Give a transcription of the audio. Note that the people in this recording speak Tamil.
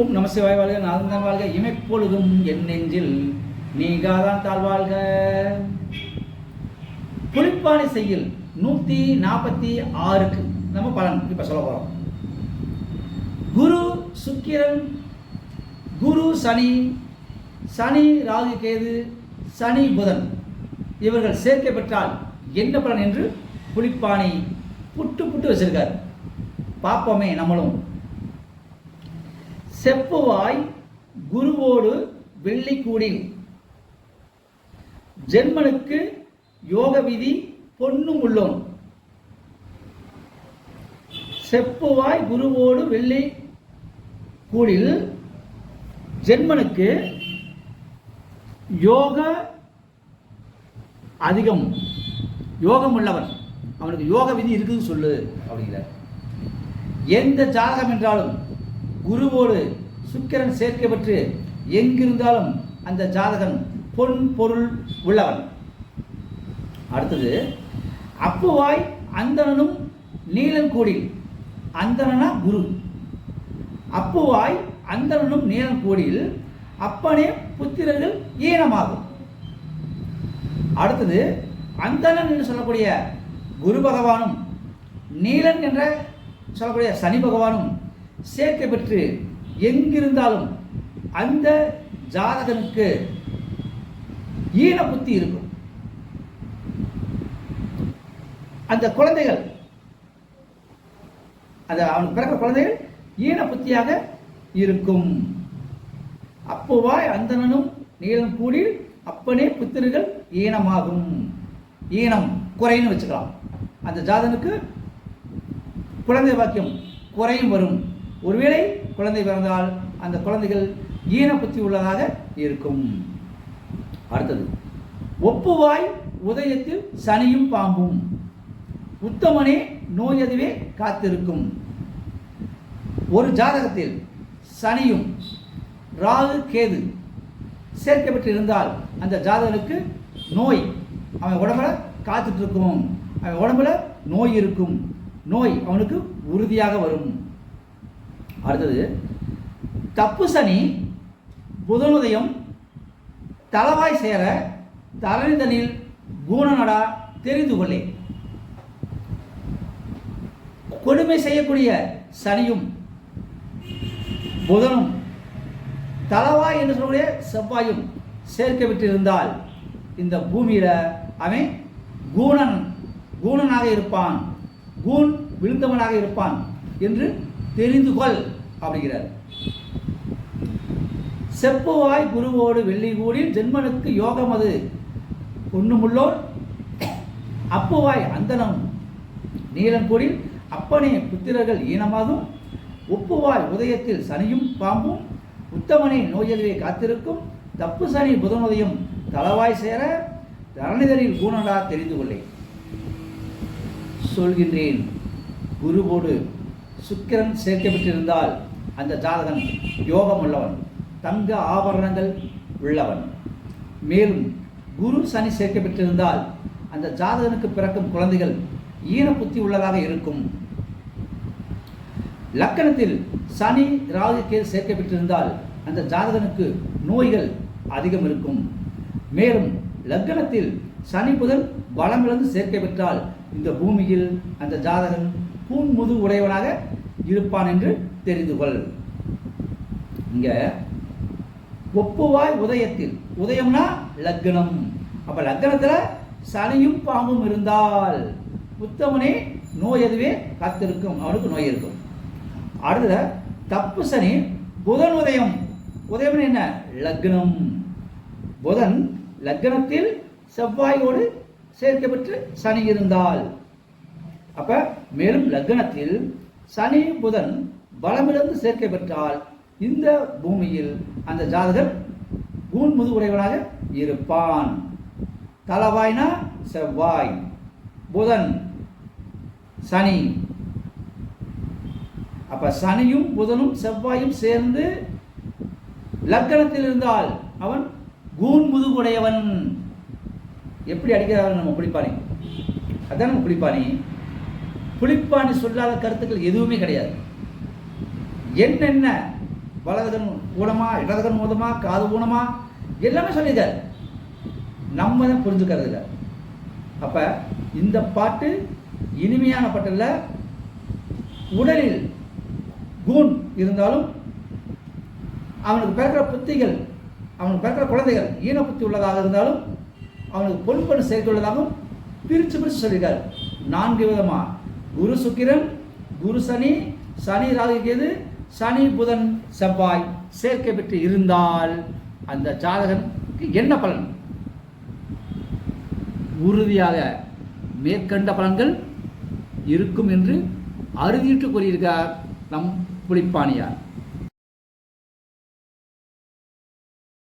ஓம் நமசிவாய் வாழ்க நாதன் வாழ்க இமைப்பொழுதும் என் நெஞ்சில் நீகாதான் தாழ்வாழ்க புலிப்பாணி செய்யில் நூற்றி நாற்பத்தி ஆறுக்கு நம்ம பலன் இப்போ சொல்ல போகிறோம் குரு சுக்கிரன் குரு சனி சனி ராகு கேது சனி புதன் இவர்கள் சேர்க்கை பெற்றால் என்ன பலன் என்று புலிப்பாணி புட்டு புட்டு வச்சிருக்கார். பார்ப்போமே நம்மளும். செப்புவாய் குருவோடு வெள்ளிக்கூடில் ஜென்மனுக்கு யோக விதி பொன்னும் உள்ளோம். செப்புவாய் குருவோடு வெள்ளி கூடில் ஜென்மனுக்கு யோக அதிகம். யோகம் உள்ளவன். அவனுக்கு யோக விதி இருக்குதுன்னு சொல்லு அப்படிங்கிற எந்த ஜாதகம் என்றாலும் குருவோடு சுக்கிரன் சேர்க்கப்பட்டு எங்கிருந்தாலும் அந்த ஜாதகன் பொன் பொருள் உள்ளவன். அடுத்தது அப்புவாய் அந்தணனும் நீலன் கூடி அந்தணனா குரு. அப்புவாய் அந்தணனும் நீலன் கோடியில் அப்பனே புத்திரர்கள் ஈனமாகும் அடுத்தது அந்தணன் என்று சொல்லக்கூடிய குரு பகவானும் நீலன் என்ற சொல்லக்கூடிய சனி பகவானும் சேர்க்கை பெற்று எங்கிருந்தாலும் அந்த ஜாதகனுக்கு ஈன புத்தி இருக்கும். அந்த குழந்தைகள் அந்த அவனுக்கு பிறக்கிற குழந்தைகள் ஈன புத்தியாக இருக்கும். அப்போவாய் அந்தணனும் நீளம் கூடி அப்பனே புத்திரர்கள் ஈனமாகும். ஈனம் குறைன்னு வச்சுக்கலாம். அந்த ஜாதனுக்கு குழந்தை வாக்கியம் குறையும் வரும். ஒருவேளை குழந்தை பிறந்தால் அந்த குழந்தைகள் ஈன புத்தி உள்ளதாக இருக்கும். அடுத்தது ஒப்புவாய் உதயத்தில் சனியும் பாம்பும். உத்தமனே நோய் அதுவே காத்திருக்கும். ஒரு ஜாதகத்தில் சனியும் ராகு கேது சேர்க்கப்பட்டு இருந்தால் அந்த ஜாதகனுக்கு நோய் அவன் உடம்புல காத்துட்ருக்கும் அவன் உடம்புல நோய் இருக்கும். நோய் அவனுக்கு உறுதியாக வரும். அடுத்தது தப்பு சனி புதனுதயம் தலவாய் சேர தரணிதனில் கூணநடா தெரிந்து கொள்ளே. கொடுமை செய்யக்கூடிய சனியும் புதனும் தலவாய் என்று சொல்லக்கூடிய செவ்வாயும் சேர்க்க விட்டிருந்தால் இந்த பூமியில் அவன் கூணன் கூணனாக இருப்பான். கூண் விழுந்தவனாக இருப்பான் என்று தெரிந்து கொள் அப்படிங்கிறார். செப்புவாய் குருவோடு வெள்ளி கூடில் ஜென்மனுக்கு யோகம் அது. ஒண்ணுமுள்ளோர் அப்புவாய் அந்தனம் நீலன் கூடில் அப்பனே புத்திரர்கள் ஈனமாகும் உப்புவாய் உதயத்தில் சனியும் பாம்பும் உத்தமனே நோயறிவை காத்திருக்கும் தப்பு சனி புதனுதயம் தளவாய் சேர தரணிதரில் கூணடா தெரிந்து கொள்ளேன் சொல்கின்றேன் குருவோடு சுக்கிரன் சேர்க்கப்பட்டிருந்தால் அந்த ஜாதகன் யோகம் உள்ளவன் தங்க ஆபரணங்கள் உள்ளவன். மேலும் குரு சனி சேர்க்கப்பட்டிருந்தால் அந்த ஜாதகனுக்கு பிறக்கும் குழந்தைகள் ஈன புத்தி உள்ளதாக இருக்கும். லக்கணத்தில் சனி ராகு கேது சேர்க்கப்பட்டிருந்தால் அந்த ஜாதகனுக்கு நோய்கள் அதிகம் இருக்கும். மேலும் லக்கணத்தில் சனி புதன் பலமிழந்து சேர்க்கை இந்த பூமியில் அந்த ஜாதகன் பூன் முது உடையவனாக இருப்பான் என்று தெரிந்து கொள். இங்க ஒப்புவாய் உதயத்தில். உதயம்னா லக்னம். அப்ப லக்னத்துல சனியும் பாம்பும் இருந்தால் உத்தமனே நோய் எதுவே காத்திருக்கும். அவனுக்கு நோய் இருக்கும். அடுத்த தப்பு சனி புதன் உதயம். உதயம் என்ன? லக்னம். புதன் லக்னத்தில் செவ்வாயோடு சேர்க்கப்பட்டு சனி இருந்தால். அப்ப மேலும் லக்னத்தில் சனி புதன் பலமிழந்து சேர்க்கை பெற்றால் இந்த பூமியில் அந்த ஜாதகர் கூன் முதுகுடையவனாக இருப்பான். தலவாய்னா செவ்வாய். புதன் சனி. அப்ப சனியும் புதனும் செவ்வாயும் சேர்ந்து லக்கணத்தில் இருந்தால் அவன் கூன் முதுகுடையவன் எப்படி அடிக்கிறார்கள் நம்ம பிடிப்பானே? அதான் நம்ம பிடிப்பானி. புளிப்பானி சொல்லாத கருத்துக்கள் எதுவுமே கிடையாது. என்னென்ன வலதுகன் ஊனமா இடதுகன் மூதமா காது ஊனமா எல்லாமே சொல்லியிருக்காரு. நம்ம தான் புரிஞ்சுக்கிறது இல்லை. அப்போ இந்த பாட்டு இனிமையான பாட்டில் உடலில் கூண் இருந்தாலும் அவனுக்கு பிறக்கிற புத்திகள் அவனுக்கு பிறக்கிற குழந்தைகள் ஈன புத்தி உள்ளதாக இருந்தாலும் அவனுக்கு பொறுப்பணு சேர்த்துள்ளதாகவும் பிரித்து பிரித்து சொல்லியிருக்காரு. நான்கு விதமாக குரு சுக்கிரன் குரு சனி சனி ராகு கேது சனி புதன் செவ்வாய் சேர்க்கை பெற்று இருந்தால் அந்த ஜாதகனுக்கு என்ன பலன்? உறுதியாக மேற்கண்ட பலன்கள் இருக்கும் என்று அறுதியிட்டு கூறியிருக்கார் நம் புலிப்பாணியார்.